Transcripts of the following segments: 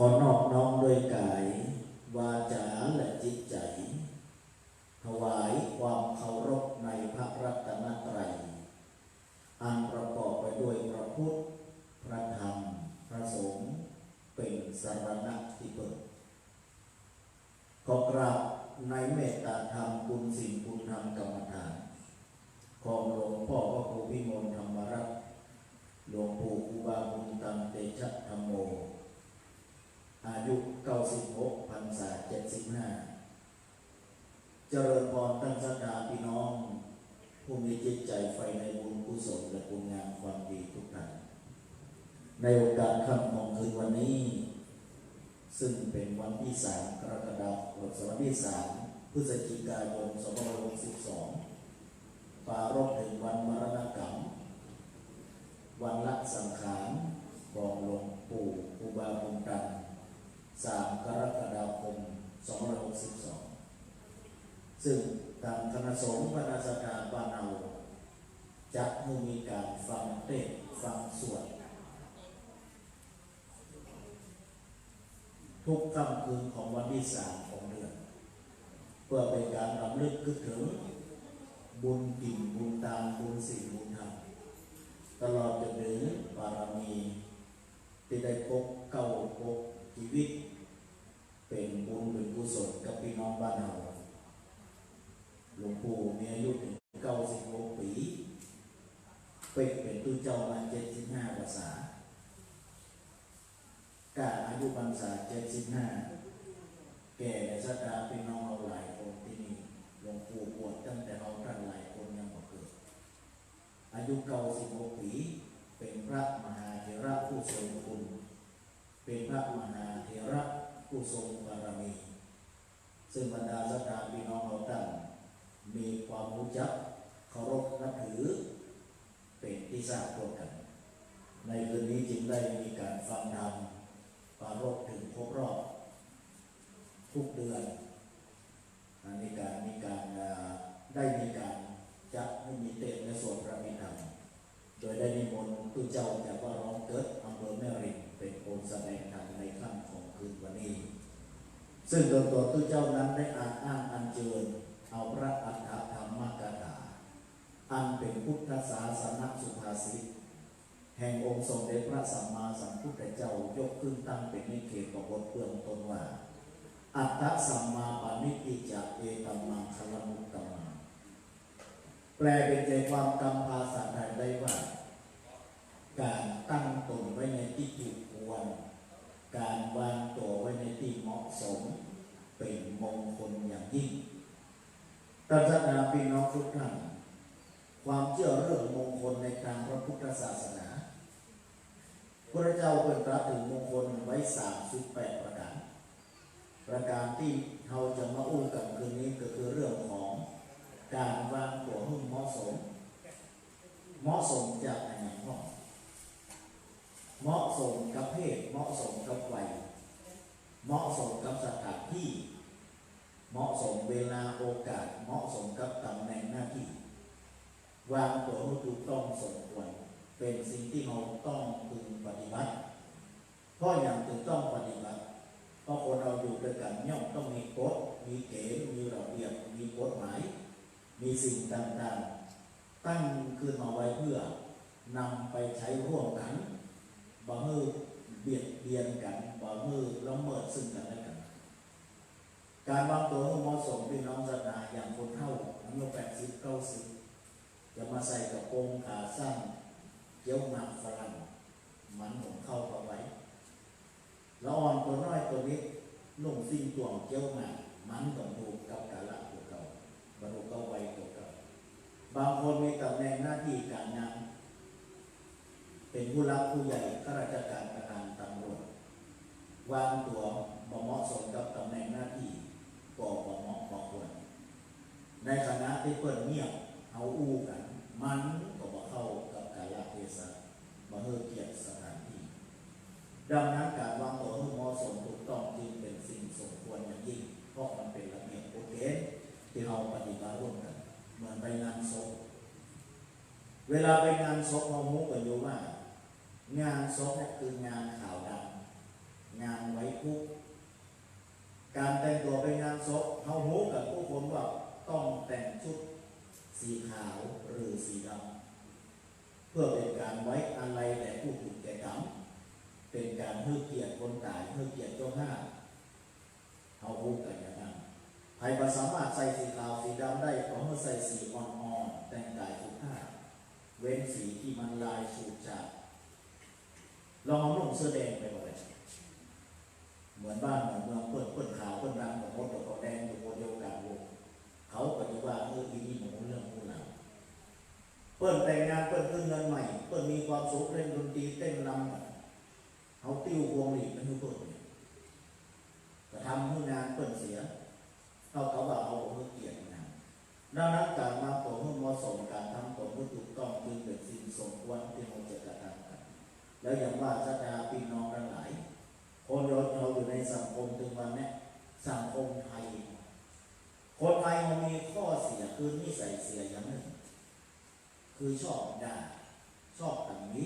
ขอนอบน้อมด้วยกาย วาจาและจิตใจ ถวายความเคารพในพระรัตนตรัย อันประกอบไปด้วยพระพุทธ พระธรรม พระสงฆ์เป็นสรณะที่เปิดขอกราบในเมตตาธรรมบุญสิ่งบุญธรรมกรรมฐานของหลวงพ่อพระครูพิมลธรรมรัตน์หลวงปู่ครูบาบุญตังเตชะธรรมโม อายุ96พรรษา75 เจริญพรตั้งศรัทธาพี่น้อง ผู้มีจิตใจไฟในบุญกุศลและคุณงามความดีทุกท่านในโอกาสค่ำของคืนวันนี้ ซึ่งเป็นวันที่สามกรกฎาคมศวันที่สามพฤศจิกายน2562ปารบถึงวันมรณกรรม วันละสังขารของหลวงปู่ครูบาบุญตัน สามกรกฎาคม 2562 ซึ่งทางคณะสงฆ์คณะสถานบ้านเราจัดให้มีการฟังเทศฟังสวดทุกค่ำคืนของวันที่สามของเดือนเพื่อเป็นการรำลึกนึกถึง บุญกิ่งบุญตามบุญสิ่งบุญธรรมตลอดจนถึงบารมีที่ได้พบเก้าพบ ชีวิต เป็นบุญเป็นกุศลกับพี่น้องบ้านเราหลวงปู่มีอายุถึงเก้าสิบหกปีเป็กเป็นตุ้เจ้ามาเจ็ดสิบห้าภาษากาอายุพรรษาเจ็ดสิบห้าแก่ในสัตราพี่น้องเราหลายคนที่นี่หลวงปู่บวชตั้งแต่เราท่านหลายคนยังบ่เกิด อายุเก้าสิบหกปี เป็นพระมหาเถระผู้ทรง เป็นพระมหาเถระผู้ทรงบารมี ซึ่งบรรดาสัตราพี่น้องเราท่านมีความรู้จักเคารพนับถือ เป็นที่ทราบตัวกัน ในคืนนี้จึงได้มีการฟังธรรมปารบถึงครบรอบ ทุกเดือนอันนี้การมีการได้มีการจัดให้มีเตะในส่วนพระมิธรรมโดยได้นิมนต์ผู้เจ้าจากว่าร้องเกิดอำเภอแม่ริม เป็นองค์แสดงธรรมในค่ำของคืนวันนี้ ซึ่งโดยตัวผู้เจ้านั้นได้อ่านอ้างอัญเชิญเอาพระอัฏฐธรรมกถาอันเป็นพุทธศาสนสุภาษิตแห่งองค์สมเด็จพระสัมมาสัมพุทธเจ้ายกขึ้นตั้งเป็นนิเขปบทเบื้องต้นว่า อัตตสัมมาปานิติจะเอตัมมังคลมุตตมังแปลเป็นใจความกำภาษาไทยได้ว่า การตั้งตนไว้ในที่ถูกค วรการวางตัวไว้ในที่เหมาะสม เป็นมงคลอย่างยิ่งตัณนาพี่น้องทุกท่านความเชื่อเรื่องมงคลในทางพระพุทธศาสนาพระเจ้าเป็นตรัสถึงมงคลไว้สามสิบแปดประการ ประการที่เราจะมาอู้กันคืนนี้ก็คือเรื่องของการวางตัวให้เหมาะสม เหมาะสมจากอะไรพ่อ เหมาะสมกับเพศ เหมาะสมกับวัย เหมาะสมกับสถานที่ เหมาะสมเวลาโอกาส เหมาะสมกับตำแหน่งหน้าที่ วางตัวให้ถูกต้องสมควร เป็นสิ่งที่เราต้องพึงปฏิบัติเพราะอย่างถึงต้องปฏิบัติเพราะคนเราอยู่ด้วยกันย่อมต้องมีกฎ มีเกณฑ์ มีระเบียบ มีกฎหมาย มีสิ่งต่างๆ ตั้งขึ้นมาไว้เพื่อนำไปใช้ร่วมกัน บ่มือเบียดเบียนกันบ่มือละเมิดซึ่งกันและกัน การวางตัวให้เหมาะสมพี่น้องศรัทธาอย่างคนเท่าอายุแปดสิบเก้าสิบจะมาใส่กระโปรงขาสั้นเกี่ยวหนักฝรั่งมันของเข้าเข้าไว้แล้วอ่อนตัวน้อยตัวนี้นุ่งสิ่งตัวเกี่ยวหนักมันต้องถูกกับกาละตัวเก่าบรรลุเก่าไว้ตัวเก่าบางคนมีตำแหน่งหน้าที่การงาน เป็นผู้รับผู้ใหญ่ข้าราชการประธานตำรวจวางตัวบ่เหมาะสมกับตำแหน่งหน้าที่ก็บ่เหมาะบ่ควร ในคณะที่เปิดเงียบเอาอู้กัน มันก็บ่เข้ากับกาลเทศะบ่เฮือเกียรติสถานที่ ดังนั้นการวางตัวให้เหมาะสมถูกต้องจึงเป็นสิ่งสมควรอย่างยิ่งเพราะมันเป็นระเบียบกฎเกณฑ์ที่เราปฏิบัติร่วมกันเหมือนไปงานศพเวลาไปงานศพเรามุกกันอยู่ว่า งานศพเนี่ยคืองานข่าวดำงานไว้คุก การแต่งตัวไปงานศพเฮาหูกับผู้คนว่าต้องแต่งชุดสีขาวหรือสีดำเพื่อเป็นการไว้อาลัยแด่ผู้ถูกแก่กรรมเป็นการเพื่อเกียรติคนตายเพื่อเกียรติเจ้าหน้าเฮาหูกันอย่างนั้นใครก็สามารถใส่สีขาวสีดำได้ก็เมื่อใส่สีอ่อนๆแต่งกายสุภาพเว้นสีที่มันลายสูดจาด ลองเอานุ่งเสื้อแดงไปบ่เลยเหมือนบ้านเหมือนเมืองเปิดเปิดขาวเปิดรังกับมดกับแดงอยู่คนเดียวกันวงเขาก็จะว่าเอออีนี่หนูเรื่องผู้หลังเปิดแต่งงานเปิดขึ้นเงินใหม่ เปิดมีความสุขเล่นดนตรีเต้นรำเขาติ้ววงหลีกมันคือเปิดเนี่ยจะทำให้งานเปิดเสียเขาเขาว่าเอาเพื่อเกียรติงานดังนั้นการมาตัวเพื่อเหมาะสมการทำตัวเพื่อถูกต้องจึงเป็นสิ่งสมควรที่เราจะกระทำกัน แล้วอย่างว่าสัตาพี่น้องทั้งหลาย คนเราเราอยู่ในสังคมถึงวันนี้สังคมไทย คนไทยมันมีข้อเสียคือนิสัยเสียอย่างหนึ่ง คือชอบด่าชอบตำหนิ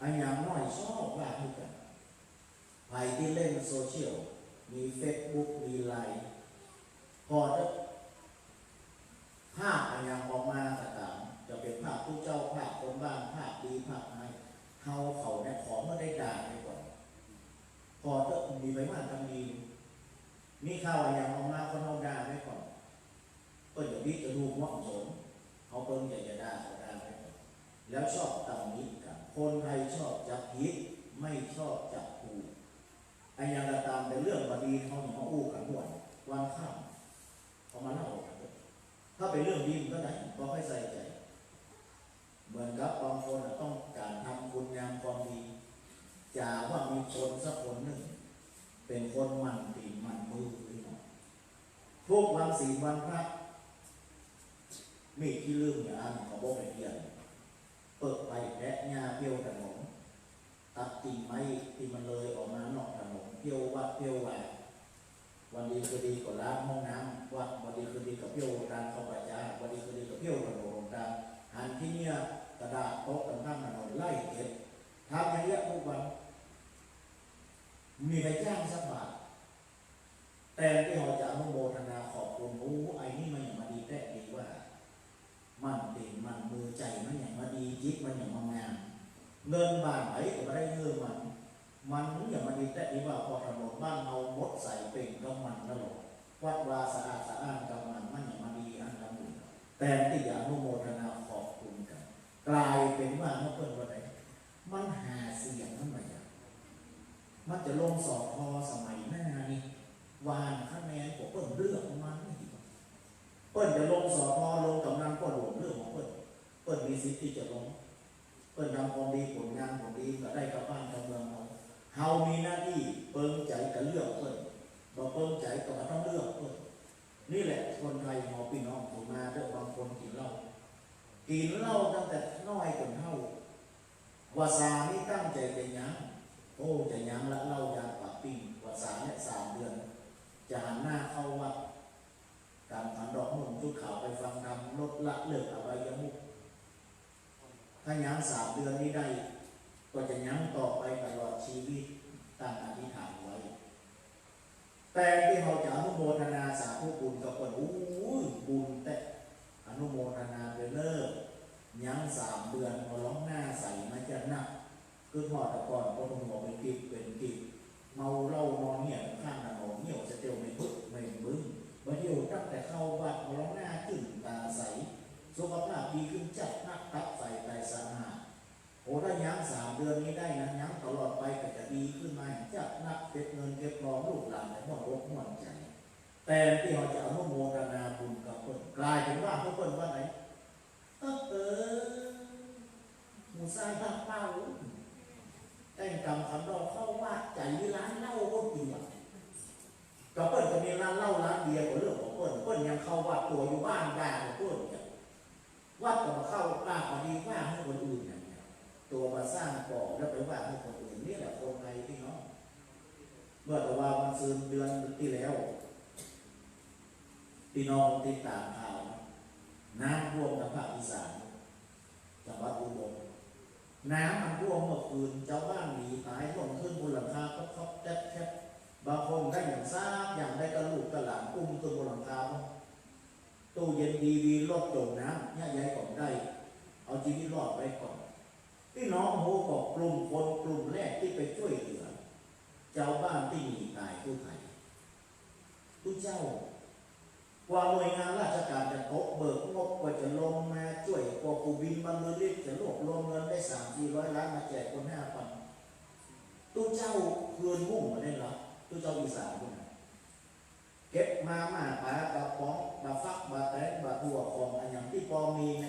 อันอย่างน้อยชอบว่าให้กันใครที่เล่นโซเชียล มีเฟซบุ๊กมีไลน์พอจะภาพอันอย่างออกมา ผู้เจ้าภาพคนบ้านภาพดีภาพให้เขาเขาเนี่ยขอเมื่อได้ด่าไปก่อนพอถ้ามีไปมากทำดีมีข่าวอะไรอย่างออกมาคนเอาด่าไว้ก่อนก็อย่าวิจะดูเหมาสมเขาเพิ่งอยากจะด่าเขาด่าไว้ก่อนแล้วชอบตำหนิกันคนไทยชอบจับผิดไม่ชอบจับถูกไอ้ยังกระตามเป็นเรื่องบดีเขาอย่างมาอู้กันหมดวันข้ามเขามาเล่ากันเลยถ้าเป็นเรื่องดีมันก็ได้ก็ค่อยใส่ใจ เหมือนกับบางคนต้องการทำคุณงามความดีจาว่ามีคนสักคนหนึ่ง เป็นคนหมั่นตีหมั่นมือหรือเปล่าทุกวันศีลวันพระมีที่ลืมอย่างอันของโบกไปเทียนเปิดไปแพะหญ้าเพียวถนนตัดกิ่งไม้ที่มันเลยออกมาหนอกถนนเพียววัดเพียวแหวกวันดีคือดีก็ล้างห้องน้ำวัดวันดีคือดีกับเพียวรางเข้าปัจจาวันดีคือดีกับเพียวถนนราง หันที่เนี่ยกระดาษโต๊ะกันข้างถนนไล่เก็บทำอย่างเงี้ยทุกวันมีใครจ้างสักบาทแต่ที่เราจะอนุโมทนาขอบคุณโอ้ไอ้นี่มันอย่างมาดีแท้ดีว่า มันตีนมันมือใจมันอย่างมาดีจิตมันอย่างมางามเงินบาทไหนก็ไม่ได้เงินมัน มันอย่างมาดีแท้ดีว่าพอถนนบ้านเราหมดใส่เป็นก็มันแล้วหรอกวัดวาสะอาดสะอ้านกับมันมันอย่างมาดีอันละหมื่นแต่ที่อยากอนุโมทนา กลายเป็นว่าเมื่อเพิ่นวันไหนมันหาเสียงมันมาอย่างมันจะลงสอบพอสมัยหน้านี่วานคะแนนของเปิ้นเลือกมันไม่ดีเปิ้นจะลงสอบพอลงกำนันก็หลวงเรื่องของเปิ้นเปิ้นมีสิทธิ์ที่จะลงเปิ้นทำความดีผลงานผลดีก็ได้กับบ้านกับเมืองเราเฮามีหน้าที่เปิงใจกับเลือกเปิ้นบ่เปิงใจก็บ่ต้องเลือกเปิ้นนี่แหละคนไทยหอพี่น้องผมมาเด้อบางคนกินเหล้า กินเหล้าตั้งแต่น้อยจนเฒ่าวาสานี่ตั้งใจเป็นยังโอ้จะยังละเล่ายาปากปิ้งวัดสามเนี่ยสามเดือน จะหันหน้าเข้าวัดการขันดอกมุ่งชุดขาวไปฟังธรรมลดละเลิกอบายมุขถ้ายังสามเดือนนี้ได้ ก็จะยังต่อไปตลอดชีวิตตั้งอธิษฐานไว้ แต่ที่เราจะอนุโมทนาสาธุบุญกับคนอู้ยบุญแต่ นุโมทนาไปเลิกยังสามเดือนพอร้องหน้าใส่มันจะหนักคือพอแต่ก่อนก็ต้องบอกเป็นกิบเป็นกิบเมาเล้านอนเหี่ยข้างถนนเหี่ยวจะเตียวไม่บึกไม่บึ้งมาเที่ยวตั้งแต่เข้าวัดมาร้องหน้าขึ้นตาใสสุขภาพดีขึ้นจัดนักตับใส่ใจสะอาดโอ้ถ้ายั้งสามเดือนนี้ได้นะยั้งตลอดไปก็จะดีขึ้นมาจัดนักเก็บเงินเก็บรองลูกหลานในห้องรกห้องใจ แต่ที่เราจะอนุโมทนาบุญกับคนกลายเป็นว่าพวกคนว่าไหนเออเออหมูทรายบ้าเป้าแต่งกรรมคำเราเข้าว่าใจร้านเหล้าก็จริงอะก็เปิ้ลจะมีร้านเหล้าร้านเบียร์ก็เรื่องของเปิ้ลเปิ้ลยังเข้าวัดตัวอยู่บ้านได้ของเปิ้ลเนี่ยวัดก็มาเข้าลาบมาดีว่าให้คนอื่นเงี้ยตัวมาสร้างก่อแล้วไปว่าให้คนอื่นนี่แหละคนไทยพี่น้องเมื่อต่ว่ามันซึมเดือนที่แล้ว พี่น้องติดตามข่าวน้ำท่วมทางภาคอีสานจังหวัดอุบลน้ำมันท่วมเมื่อคืนชาวบ้านหนีตายลงขึ้นบนหลังคาก็ครอบแจ๊บแจ๊บบางคนได้อย่างทราบอย่างได้กระลูกกระหลานอุ้มตัวนบนหลังคาตู้เย็นดีวีรดจมน้ำแย่ใหญ่ก่อนได้ เอาชีวิตรอดไว้ก่อนพี่น้องโหกอกกลุ่มคนกลุ่มแรกที่ไปช่วยเหลือชาวบ้านที่หนีตายผู้ไทยผู้เจ้า ว่าหน่วยงานราชการจะตกเบิกงบกว่าจะลงมาช่วยกว่ากูบินบรรลือฤทธิ์จะรวบรวมเงินได้สามสี่ร้อยล้านมาแจกคนห้าพันตู้เจ้าเคืนมุ่งมาได้เหรอตู้เจ้าอีสานคนเก็บมามาปลากระป๋องบาฟักบาแตงบาถั่วของอันอย่างที่พอมีใน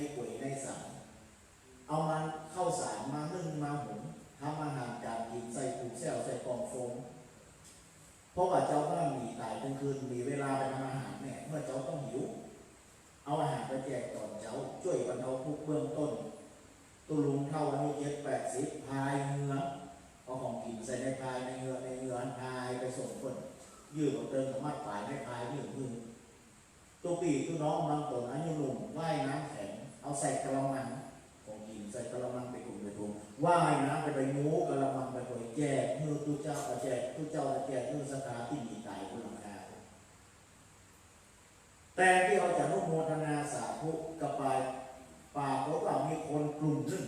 เมื่อตุเจ้าก็แจกตุเจ้าก็แจกเมื่อสตาที่มีตายบนหลังคาแต่ที่เราจะนุโมทนาสาธุกับปลายป่าเพราะว่ามีคนกลุ่มหนึ่ง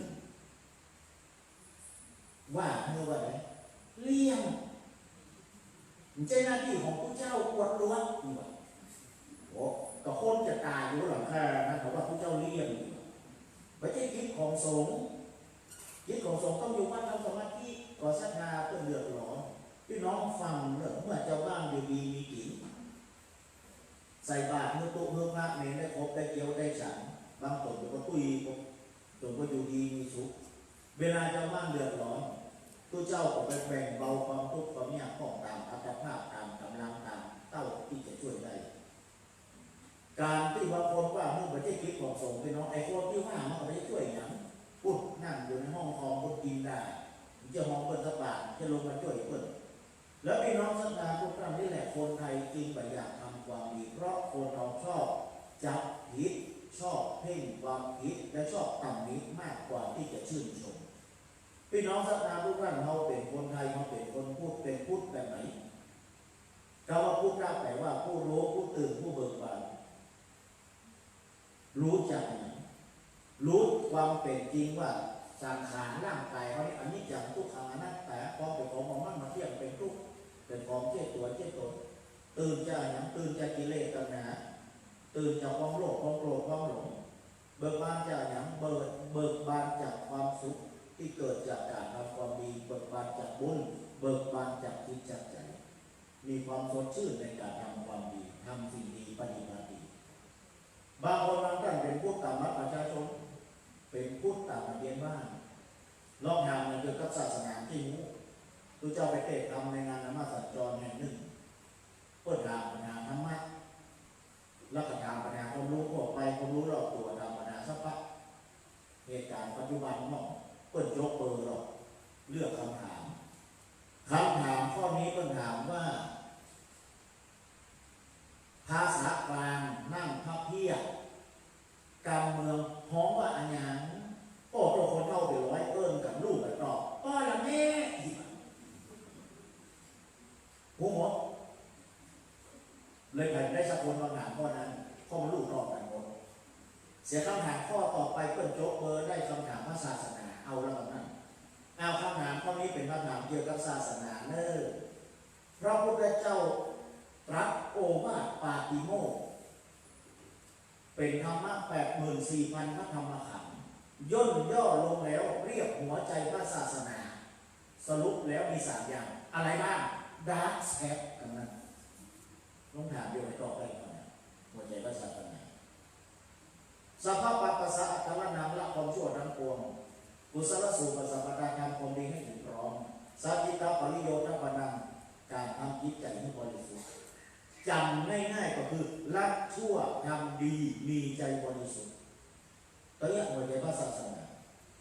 ว่าเมื่อว่าไหนเลี้ยงมันใช่หน้าที่ของพระเจ้าอวดล้วนนี่ว่โอ้ก็คนจะตายอยู่หลังคานะเขาว่าพระเจ้าเลี้ยงไม่ใช่กิจของสงฆ์กิจของสงฆ์ต้องอยู่วัดทำสมาธิ ก่อศรัทธาเพื่อเดือดร้อนพี่น้องฟังเนอะเมื่อเจ้าบ้านอยู่ดีมีกินใส่บาตรเมื่อตุเมื่อพระเนรได้ครบได้เกี่ยวได้ฉันบางตนก็ตุยตนก็อยู่ดีมีสุขเวลาเจ้าบ้านเดือดร้อนตัวเจ้าก็ไปแบ่งเบาความทุกข์ความยากของตามอัตภาพตามกำลังตามเต้าที่จะช่วยได้การที่ว่าคนว่ามึงไม่ใช่คิดของสงฆ์พี่น้องไอ้คนที่ว่ามันก็ไม่ได้ช่วยอย่างพูดนั่งอยู่ในห้องคอมพูดกินได้ จะมองเปิดสปาจะลงมาช่วยเปิดแล้วพี่น้องสัตดาทุกท่านนี่แหละคนไทยจริงแบบอยากทำความดีเพราะคนเราชอบจับผิดชอบเพ่งความผิดและชอบตำหนิมากกว่าที่จะชื่นชมพี่น้องสัตดาทุกท่านเราเป็นคนไทยเราเป็นคนพูดเป็นพูดแบบไหนคำว่าพูดรับแปลว่าผู้รู้ผู้ตื่นผู้เบิกบานรู้จักหนรู้ความเป็นจริงว่า สังขารร่างกายเขาเนี่ยอันนี้จังทุกขังอนัตตาพอเป็นของของมันมาเที่ยงเป็นทุกข์เป็นของเจ้ตัวเจ้ตนตื่นจากอย่างตื่นจากกิเลสตัณหาตื่นจากความโลภความโกรธความหลงเบิกบานจากอย่างเบิกเบิกบานจากความสุขที่เกิดจากการทำความดีเบิกบานจากบุญเบิกบานจากจิตจากใจมีความสดชื่นในการทำความดีทำสิ่งดีปฏิบัติดีบางคนบางท่านเป็นผู้ตามรัฐประ เป็นผู้ตามระเบียนบ้านลองทำมันเกี่ยวกับศาสนาที่มูตัวเจ้าไปเทศทำในงานธรรมสัญจรแห่งหนึ่งเปิดทางปัญหาธรรมะแล้วก็ทาปัญหาความรู้ทั่วไปความรู้รอบตัวทางปัญหาสัพพะเหตุการณ์ปัจจุบันเนาะเปิดยกเบอร์หรอกเลือกคำถามคำถามข้อนี้เปิดถามว่า ภาษากลางนั่งพับเพียบ การเมืองห้องว่าอันยังโอ้ตัวคนเข้าไปร้อยเอิ้นกับลูกกับตอบป้าละแม่อีกหัวหมดเลยใครได้สักคนคำถามข้อนั้นข้อมันลูกตอบกันหมดเสียคำถามข้อต่อไปเปิ้นโจ๊กเบอร์ได้คำถามพระศาสนาเอาแล้วกันนั่นเอาคำถามข้อนี้เป็นคำถามเกี่ยวกับศาสนาเนอพระพุทธเจ้าตรัสโอวาทปาติโมก เป็นธรรมะแปดหมื่นสี่พันพระธรรมขันธ์ย่นย่อลงแล้วเรียกหัวใจพระศาสนา สรุปแล้วมีสามอย่าง อะไรบ้างดาร์กแซกกันนั้นลองถามเดียวไปตอบได้ก่อนนะหัวใจพระศาสนาสภาพปัสสะอัตละนามละความชั่วทั้งปวงกุศลสูปสัมปทานการความดีให้ถึงพร้อมสัจจิตาปริโยทปนังการทำจิตใจให้บริสุทธิ์ จำง่ายๆก็คือรักชั่วทำดีมีใจบริสุทธิ์ตัวอย่างหัวใจพระศาสนา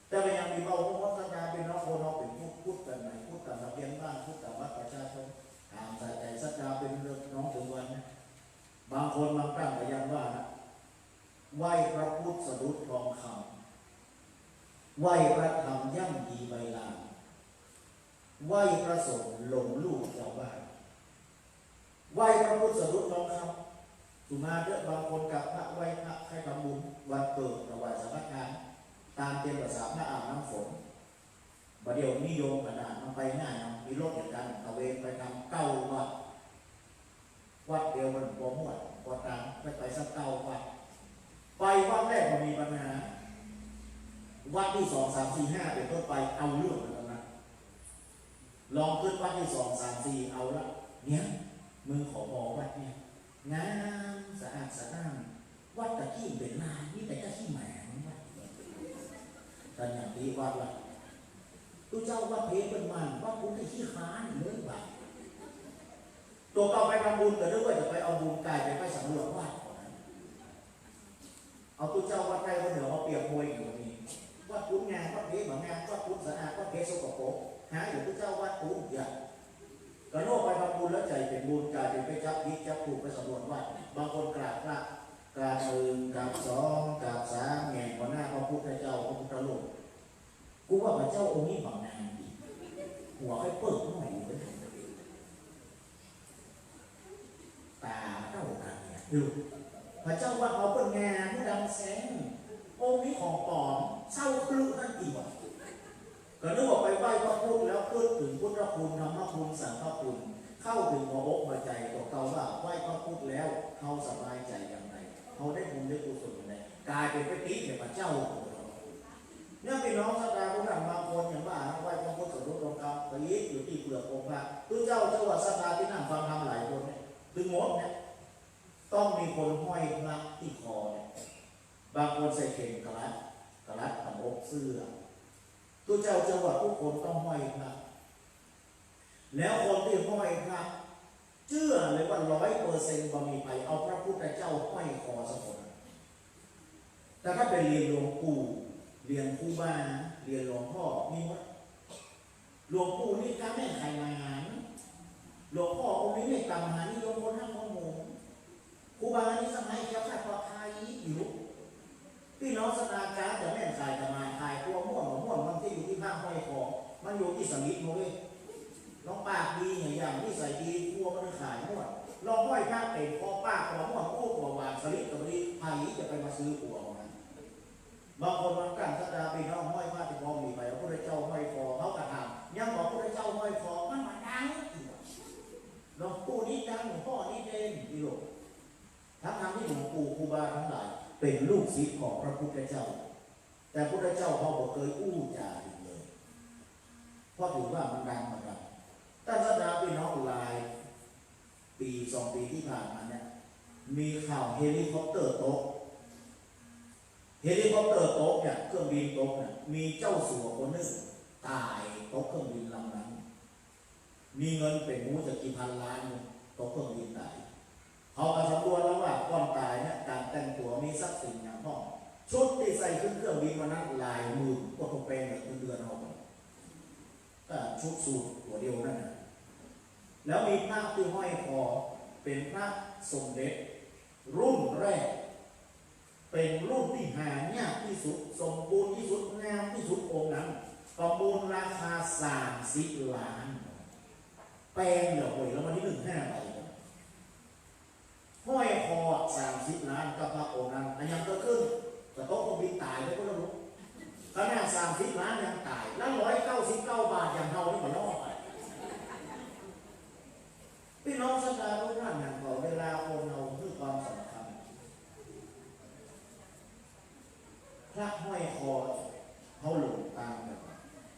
แต่ไปยังมีเบาพระศาสนาเป็นน้องโคน้องเป็นพูดพูดกันไหนพูดกับระเบียนบ้านพูดกับวัดประชาชนถามใส่ใจศรัทธาเป็นเรื่องน้องถึงวันนะบางคนบางตั้งก็ยังว่านะไหวพระพุทธสะดุดทองคำไหวพระธรรมย่ำยีใบลานไหวพระสงฆ์ลงลูกชาวบ้าน ไหวพระพุทธสรุปน้องคำสุมาเด้อบางคนกับพระไว้พระให้ทำบุญวันเกิดระหว่างสำนักงานตามเตรียมภาษาพระอาบน้ำฝนบัดเดี๋ยวนิยมขนาดมันไปง่ายนาะมีรถอย่างกันตะเวนไปทำเก้าวัดวัดเดียวมันบ่ม่วนบ่ตามไปไปสักเก้าวัดไปวัดแรกมันมีปัญหา วัดที่สองสามสี่ห้าเป็นต้นไปเอาเรื่องแล้วนะลองขึ้นวัดที่สองสามสี่เอาละเนี่ย มึงขอบอวัดเนี่ยงามสะอาดสะอ้านวัดตะกี้เป็นลายนี่แต่ก็ขี้แหมงวัดแต่อย่างที่วัดละตู้เจ้าวัดเพชรเป็นมันวัดคุณไอ้ขี้ค้านเรื่องแบบตัวเก่าไปทำบุญแต่ด้วยว่าจะไปเอาบุญกายไปไปสำรวจวัดเอาตู้เจ้าวัดใกล้วัดเหนือมาเปรียบมวยอยู่ตรงนี้วัดพุทธงานวัดเพชรบางงานวัดพุทธสะอาดวัดเพชรสกปรกหาอยู่พระเจ้าวัดพุทธอย่า กระโนกไปทำบุญแล้วใจเป็นบุญกลายเป็นไปจับยิกจับถูกไปสำรวจวัดบางคนกราบพระกราบหนึ่งกราบสองกราบสามแง่หัวหน้าพระพุทธเจ้าพระพุทธรูปกูว่าพระเจ้าองค์นี้บางนานดีหัวให้เปิดหน่อยอยู่เลยตาเท่ากันเนี่ยดูพระเจ้าว่าเอาเป็นงานผู้ดำแสงองค์นี้ของปลอมเศร้าคลึนั่นอีกว่ะ ก็นึกว่าไปไหว้พระพุทธแล้วคิดถึงพุทธคุณธรรมคุณสังฆคุณ เข้าถึงหัวอกหัวใจตัวเขาว่าไหว้พระพุทธแล้วเขาสบายใจอย่างไรเขาได้บุญได้กุศลอย่างไรกลายเป็นไปติเนี่ยพระเจ้าเนี่ยพี่น้องสักการะผู้นำบางคนอย่างว่าไหว้พระพุทธสรุปลงครับไปยึดอยู่ที่เปลือกองค์พระพระเจ้าเจ้าวัดสักการที่นั่งฟังธรรมหลายคนเนี่ยถึงหมดเนี่ยต้องมีคนห้อยพระที่คอเนี่ยบางคนใส่เข่งกระลัดกระลัดตับอกเสื้อ ตัวเจ้าจังหวัดทุกคนต้องห้อยพระแล้วคนที่ห้อยพระเชื่อเลยว่าร้อยเปอร์เซ็นต์บ่มีไป เอาพระพุทธเจ้าห้อยคอสักคนแต่ถ้าไปเรียนหลวงปู่เรียนครูบาเรียนหลวงพ่อมีหมหลวงปู่นี่การแม่ไขมาหารหลวงพ่อองค์นี้เนี่ยกรรมหานิยมคนทั้งคนหมู่ครูบานี่สมัยเจ้าข้าปลอดภัยอยู่พี่น้องสนาการจะแม่นขายจะมาขายตัวม่วง ห้อยคอมันอยู่ที่สมิธโมเลยน้องปากดีอย่างอย่างที่ใส่ดีตัวมันขายม่วลองห้อยข้างเป็นคอป้าคอม่วงคู่ตัวหวานสลิดกับดีไผ่จะไปมาซื้อหัวมันบางคนมันกันสัดาพี่น้องห้อยผ้าที่คอมีไปพระพุทธเจ้าห้อยคอเขากระทำยังบอกพระพุทธเจ้าห้อยคอมันมาดังหลวงปู่นี่ดังหลวงพ่อนี่เด่นอีหลวงทั้งทที่หลวงปู่ครูบาทั้งหลายเป็นลูกศิษย์ของพระพุทธเจ้า แต่พระพุทธเจ้าเขาบอกเคยอู้จาย ราะถือว่ามันดังเหมือนกันตั้งสัปดาห์พี่น้องลาย ปีสองปีที่ผ่านมาเนี่ยมีข่าวเฮลิคอปเตอร์ตก เฮลิคอปเตอร์ตกเนี่ยเครื่องบินตกเนี่ยมีเจ้าสัวคนหนึงตายตกเครื่องบินลำนั้น มีเงินเป็นมูจะกี่พันล้านตกเครื่องบินตายเขาก็สำรวจแล้วว่าก่อนตายเนี่ยการแต่งตัวมีทรัพย์สินอย่างพ่อชุดที่ใส่ขึ้นเครื่องบินวันนั้นหลายหมื่นก็คงเป็นแบบเดือนเอาไปก็ ชุดสูทตัวเดียวนั่นนะแล้วมีพระที่ห้อยคอเป็นพระสมเด็จ รุ่นแรก เป็นรุ่นที่หายากที่สุด สมบูรณ์ที่สุดงามที่สุดองค์นั้นประมูลราคาสามสิบล้าน แปลงเดี๋ยวหวยแล้ววันที่หนึ่งห้าใบห้อยคอสามสิบล้านกับพระองค์นั้นอันยังก็ขึ้นแต่โต๊ะคงบินตายแล้วก็รู้ ขนาดสามสิบล้านยังตายแล้วร้อยเก้าสิบเก้าบาทอย่างเรานี่มันรอดไปพี่น้องสักการทุกท่านอย่างบอกเวลาคนเราคือความสำคัญพระห้อยคอเขาหลงตามกัน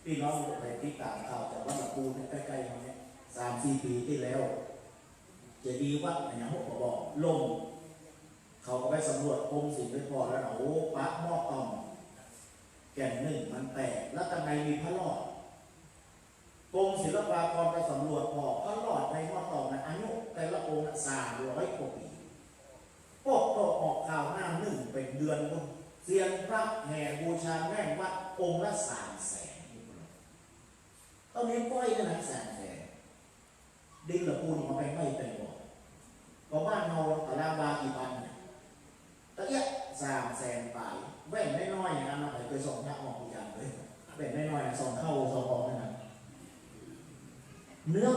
พี่น้องไปติดตามข่าวจากวัดปูนใกล้ๆเราเนี่ยสามสี่ปีที่แล้ว จะดีว่าอย่างพวกบอกลงเขาก็ไปสำรวจกรมศิลป์ไปพอแล้วโอ้ปะหม้อ แก่นหนึ่งมันแตกแล้วข้างในมีพระรอดกรมศิลปากรไปสำรวจพอพระรอดในหม้อตองนะอายุแต่ละองค์สามร้อยกว่าปีพวกโตออกข่าวหน้าหนึ่งเป็นเดือนคนเสียงพระแห่บูชาแม่วัดองค์ละสามแสนตอนนี้ก้อยกันนะสามแสนดินละปูนมาไปไม่เป็นบ่เพราะบ้านเราตารางวากี่พันเนี่ย ตะเอียะสามแสนไปลายแว่นน้อยอย่างนั้นเราเคยส่งพระออกกุญแจเลยแว่นน้อยๆส่งเข้าส่งออกนั่นนะเนื้อ